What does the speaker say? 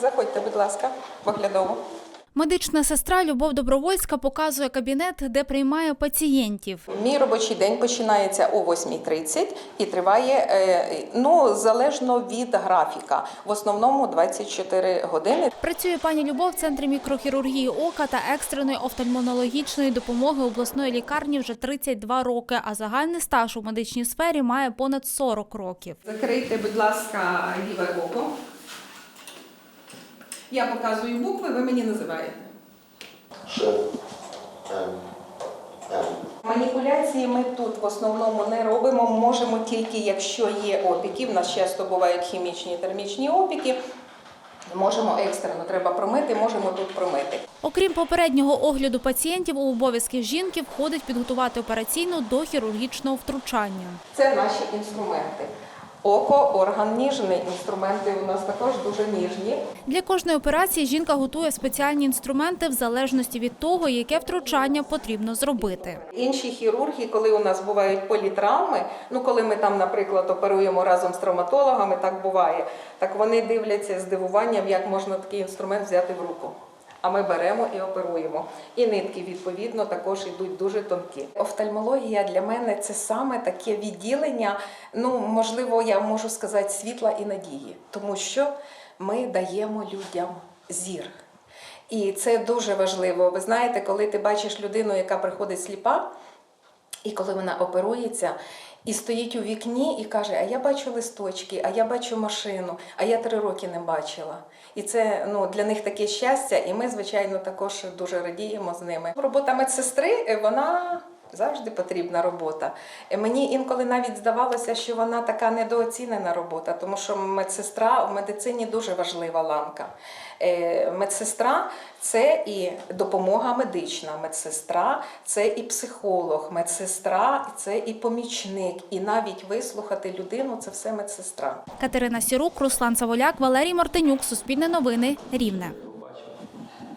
Заходьте, будь ласка, поглядово. Медична сестра Любов Добровольська показує кабінет, де приймає пацієнтів. Мій робочий день починається о 8.30 і триває е, ну залежно від графіка. В основному 24 години. Працює пані Любов в центрі мікрохірургії ока та екстреної офтальмонологічної допомоги обласної лікарні вже 32 роки, а загальний стаж у медичній сфері має понад 40 років. Закрийте, будь ласка, ліве око. Я показую букви, ви мені називаєте. Ш, М, М. Маніпуляції ми тут в основному не робимо. Можемо тільки, якщо є опіки. В нас часто бувають хімічні і термічні опіки. Можемо екстрено, треба промити, можемо тут промити. Окрім попереднього огляду пацієнтів, у обов'язки жінки входить підготувати операційну до хірургічного втручання. Це наші інструменти. Око, орган ніжний. Інструменти у нас також дуже ніжні. Для кожної операції жінка готує спеціальні інструменти в залежності від того, яке втручання потрібно зробити. Інші хірурги, коли у нас бувають політравми, ну коли ми там, наприклад, оперуємо разом з травматологами, так буває. Так вони дивляться з здивуванням, як можна такий інструмент взяти в руку. А ми беремо і оперуємо. І нитки, відповідно, також йдуть дуже тонкі. Офтальмологія для мене це саме таке відділення. Ну, можливо, я можу сказати, світла і надії, тому що ми даємо людям зір. І це дуже важливо. Ви знаєте, коли ти бачиш людину, яка приходить сліпа, і коли вона оперується і стоїть у вікні і каже: А я бачу листочки, а я бачу машину, а я три роки не бачила. І це ну, для них таке щастя, і ми, звичайно, також дуже радіємо з ними. Робота медсестри е, вона. Завжди потрібна робота. Мені інколи навіть здавалося, що вона така недооцінена робота, тому що медсестра в медицині дуже важлива ланка. Е, Медсестра це і допомога медична, медсестра це і психолог, медсестра це і помічник, і навіть вислухати людину це все медсестра. Катерина Сірук, Руслан Саволяк, Валерій Мартинюк, Суспільне новини, Рівне.